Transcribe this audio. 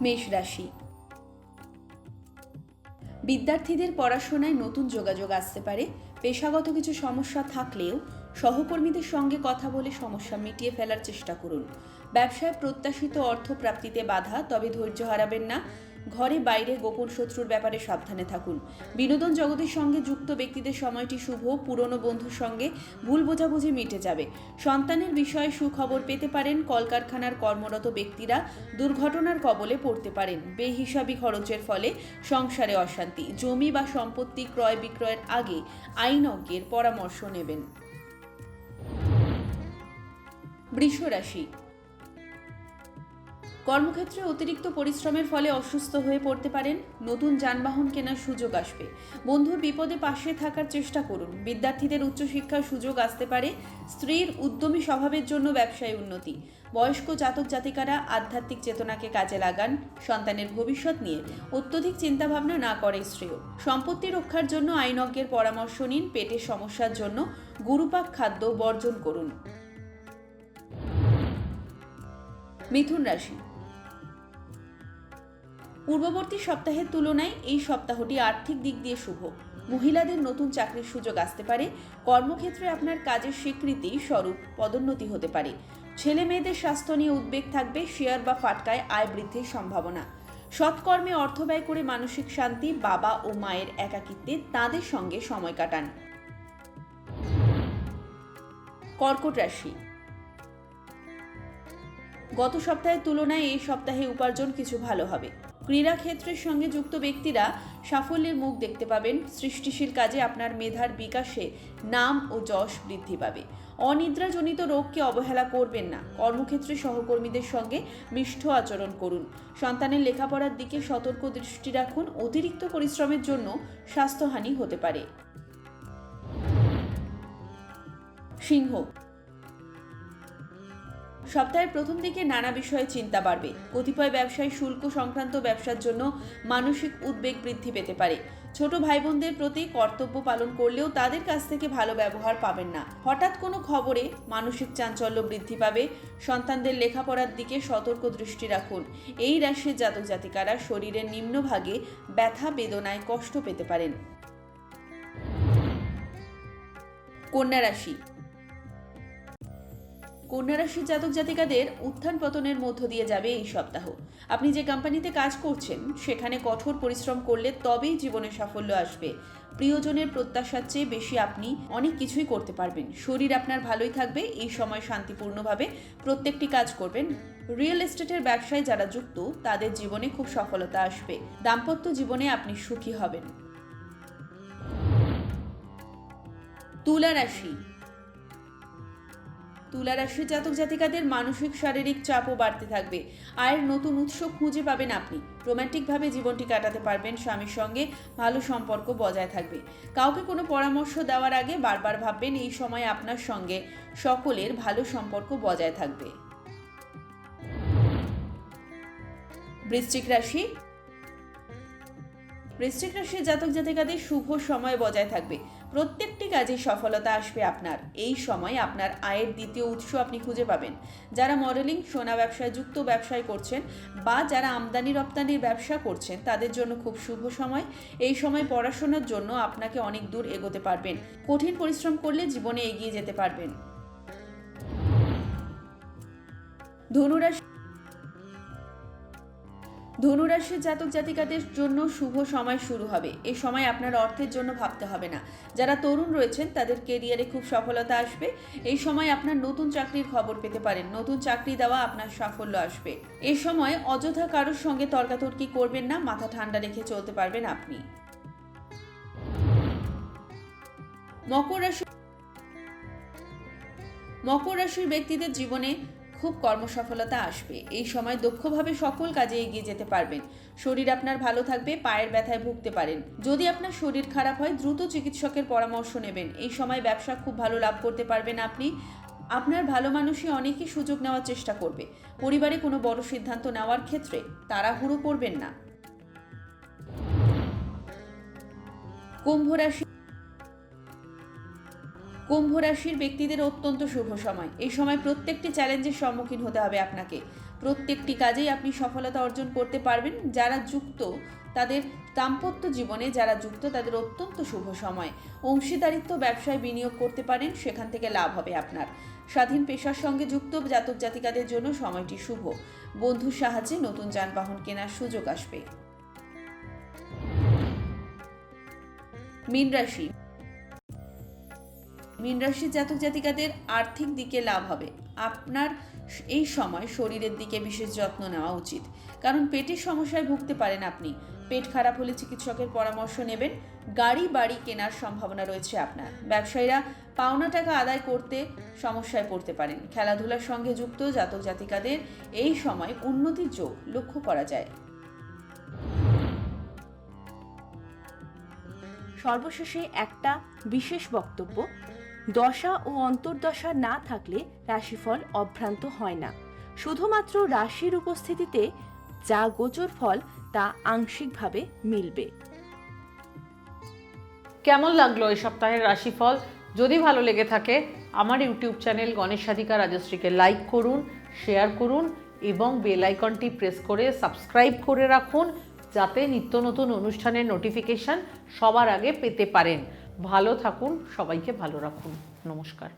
মেষ রাশি বিদ্যার্থীদের পড়াশোনায় নতুন যোগাযোগ আসতে পারে। পেশাগত কিছু সমস্যা থাকলেও সহকর্মীদের সঙ্গে কথা বলে সমস্যা মিটিয়ে ফেলার চেষ্টা করুন। ব্যবসায় প্রত্যাশিত অর্থ প্রাপ্তিতে বাধা, তবে ধৈর্য হারাবেন না। ঘরে বাইরে গোপন শত্রুর ব্যাপারে সাবধানে থাকুন। বিনোদন জগতের সঙ্গে যুক্ত ব্যক্তিদের সময়টি শুভ, পুরনো বন্ধুর সঙ্গে ভুল বোঝাবুঝি মিটে যাবে। সন্তানের বিষয়ে সুখবর পেতে পারেন কলকারখানার কর্মরত ব্যক্তিরা, দুর্ঘটনার কবলে পড়তে পারেন। বেহিসাবি খরচের ফলে সংসারে অশান্তি। জমি বা সম্পত্তি ক্রয় বিক্রয়ের আগে আইনজ্ঞের পরামর্শ নেবেন। বৃষ রাশি কর্মক্ষেত্রে অতিরিক্ত পরিশ্রমের ফলে অসুস্থ হয়ে পড়তে পারেন। নতুন যানবাহন কেনার সুযোগ আসবে। বন্ধুর বিপদে পাশে থাকার চেষ্টা করুন। বিদ্যার্থীদের উচ্চশিক্ষার সুযোগ আসতে পারে। স্ত্রীর উদ্যমী স্বভাবের জন্য ব্যবসায় উন্নতি। বয়স্ক জাতক জাতিকারা আধ্যাত্মিক চেতনাকে কাজে লাগান। সন্তানের ভবিষ্যৎ নিয়ে অত্যধিক চিন্তাভাবনা না করে শ্রেয়। সম্পত্তি রক্ষার জন্য আইনজ্ঞের পরামর্শ নিন। পেটের সমস্যার জন্য গুরুপাক খাদ্য বর্জন করুন। মিথুন রাশি পূর্ববর্তী সপ্তাহের তুলনায় এই সপ্তাহটি আর্থিক দিক দিয়ে শুভ। মহিলাদের নতুন চাকরির সুযোগ আসতে পারে। কর্মক্ষেত্রে আপনার কাজের স্বীকৃতি স্বরূপ পদোন্নতি হতে পারে। ছেলে মেয়েদের স্বাস্থ্য নিয়ে উদ্বেগ থাকবে, শেয়ার বা ফাটকায় আয় বৃদ্ধির সম্ভাবনা। সৎকর্মে অর্থ ব্যয় করে মানসিক শান্তি বাবা ও মায়ের একাকিত্বে তাদের সঙ্গে সময় কাটান। কর্কট রাশি। গত সপ্তাহের তুলনায় এই সপ্তাহে উপার্জন কিছু ভালো হবে। ক্রীড়া ক্ষেত্রের সঙ্গে যুক্ত ব্যক্তিরা সাফল্যের মুখ দেখতে পাবেন। সৃষ্টিশীল কাজে আপনার মেধার বিকাশে নাম ও যশ বৃদ্ধি পাবে। অনিদ্রাজনিত রোগকে অবহেলা করবেন না। কর্মক্ষেত্রে সহকর্মীদের সঙ্গে মিষ্ঠ আচরণ করুন। সন্তানের লেখাপড়ার দিকে সতর্ক দৃষ্টি রাখুন। অতিরিক্ত পরিশ্রমের জন্য স্বাস্থ্যহানি হতে পারে। সিংহ সপ্তাহের প্রথম দিকে নানা বিষয়ে চিন্তা বাড়বে। কতিপয় ব্যবসায়ী শুল্ক সংক্রান্ত ব্যবসার জন্য মানসিক উদ্বেগ বৃদ্ধি পেতে পারে। ছোট ভাই বোনদের প্রতি কর্তব্য পালন করলেও তাদের কাছ থেকে ভালো ব্যবহার পাবেন না। হঠাৎ কোনো খবরে মানসিক চাঞ্চল্য বৃদ্ধি পাবে। সন্তানদের লেখাপড়ার দিকে সতর্ক দৃষ্টি রাখুন। এই রাশির জাতক জাতিকারা শরীরের নিম্নভাগে ব্যথা, বেদনায় কষ্ট পেতে পারেন। কন্যা রাশি কন্যা রাশির জাতক জাতিকাদের উত্থান পতনের মধ্য দিয়ে যাবে এই সপ্তাহ। আপনি যে কোম্পানিতে কাজ করছেন, সেখানে কঠোর পরিশ্রম করলে তবেই জীবনে সাফল্য আসবে। প্রিয়জনের প্রত্যাশার চেয়ে বেশি আপনি অনেক কিছুই করতে পারবেন। শরীর আপনার ভালোই থাকবে, এই সময় শান্তিপূর্ণভাবে প্রত্যেকটি কাজ করবেন। রিয়েল এস্টেটের ব্যবসায় যারা যুক্ত, তাদের জীবনে খুব সফলতা আসবে। দাম্পত্য জীবনে আপনি সুখী হবেন। তুলা রাশি তুলা রাশির জাতক জাতিকাদের মানসিক, শারীরিক চাপও বাড়তে থাকবে। আয়ের নতুন উৎস খুঁজে পাবেন আপনি। রোম্যান্টিকভাবে জীবনটি কাটাতে পারবেন স্বামীর সঙ্গে। ভালো সম্পর্ক বজায় থাকবে। কাউকে কোনো পরামর্শ দেওয়ার আগে বারবার ভাববেন, এই সময় আপনার সঙ্গে সকলের ভালো সম্পর্ক বজায় থাকবে। বৃশ্চিক রাশি। বৃশ্চিক রাশির জাতক জাতিকাদের শুভ সময় বজায় থাকবে। প্রত্যেকটি কাজে সফলতা আসবে আপনার। এই সময় আপনার আয়ের দ্বিতীয় উৎস আপনি খুঁজে পাবেন। যারা মডেলিং, সোনা ব্যবসায় যুক্ত ব্যবসায় করছেন বা যারা আমদানি রপ্তানির ব্যবসা করছেন, তাদের জন্য খুব শুভ সময়। এই সময় পড়াশোনার জন্য আপনাকে অনেক দূর এগোতে পারবেন। কঠিন পরিশ্রম করলে জীবনে এগিয়ে যেতে পারবেন। ধনুরাশি ধনুরাশির জাতক জাতিকাদের জন্য শুভ সময় শুরু হবে। এই সময় আপনার অর্থের জন্য ভাবতে হবে না। যারা তরুণ রয়েছেন, তাদের কেরিয়ারে খুব সফলতা আসবে। এই সময় আপনার নতুন চাকরির খবর পেতে পারেন। নতুন চাকরি দেওয়া আপনার সাফল্য আসবে। এই সময় অযথা কারোর সঙ্গে তর্কাতর্কি করবেন না, মাথা ঠান্ডা রেখে চলতে পারবেন আপনি। মকর রাশি মকর রাশির ব্যক্তিদের জীবনে খুব কর্মসফলতা আসবে। এই সময় দক্ষভাবে সকল কাজে এগিয়ে যেতে পারবেন। শরীর আপনার ভালো থাকবে, পায়ের ব্যথায় ভুগতে পারেন। যদি আপনার শরীর খারাপ হয়, দ্রুত চিকিৎসকের পরামর্শ নেবেন। এই সময় ব্যবসা খুব ভালো লাভ করতে পারবেন আপনি। আপনার ভালো মানুষই অনেকই সুযোগ নেওয়ার চেষ্টা করবে। পরিবারে কোনো বড় সিদ্ধান্ত নেওয়ার ক্ষেত্রে তাড়াহুড়ো করবেন না। কুম্ভ রাশি কুম্ভ রাশির ব্যক্তিদের অত্যন্ত শুভ সময়। এই সময় প্রত্যেকটি চ্যালেঞ্জের সম্মুখীন হতে হবে আপনাকে। প্রত্যেকটি কাজেই আপনি সফলতা অর্জন করতে পারবেন। যারা যুক্ত, তাদের দাম্পত্য জীবনে যারা যুক্ত, তাদের অত্যন্ত শুভ সময়। অংশীদারিত্ব, ব্যবসায় বিনিয়োগ করতে পারেন, সেখান থেকে লাভ হবে আপনার। স্বাধীন পেশার সঙ্গে যুক্ত জাতক জাতিকাদের জন্য সময়টি শুভ। বন্ধুর সাহায্যে নতুন যানবাহন কেনার সুযোগ আসবে। মীন রাশি মীন রাশির জাতক জাতিকাদের আর্থিক দিকে লাভ হবে। আপনার এই সময় শরীরের দিকে বিশেষ যত্ন নেওয়া উচিত। কারণ পেটের সমস্যায় ভুগতে পারেন আপনি। পেট খারাপ হলে চিকিৎসকের পরামর্শ নেবেন। গাড়ি বাড়ি কেনার সম্ভাবনা রয়েছে আপনার। ব্যবসায়ীরা পাওনা টাকা আদায় করতে সমস্যায় পড়তে পারেন। খেলাধুলার সঙ্গে যুক্ত জাতক জাতিকাদের এই সময় উন্নতির যোগ লক্ষ্য করা যায়। সর্বশেষে একটা বিশেষ বক্তব্য দশা ও অন্তর্দশা না থাকলে রাশিফল অভ্রান্ত হয় না। শুধুমাত্র রাশির উপস্থিতিতে যা গোচর ফল, তা আংশিকভাবে মিলবে। কেমন লাগল এই সপ্তাহের রাশিফল? যদি ভালো লেগে থাকে, আমার ইউটিউব চ্যানেল গণেশ সাধিকা রাজশ্রীকে লাইক করুন শেয়ার করুন এবং বেল আইকনটি প্রেস করে সাবস্ক্রাইব করে রাখুন, যাতে নিত্য নতুন অনুষ্ঠানের নোটিফিকেশন সবার আগে পেতে পারেন। ভালো থাকুন সবাইকে ভালো রাখুন। নমস্কার।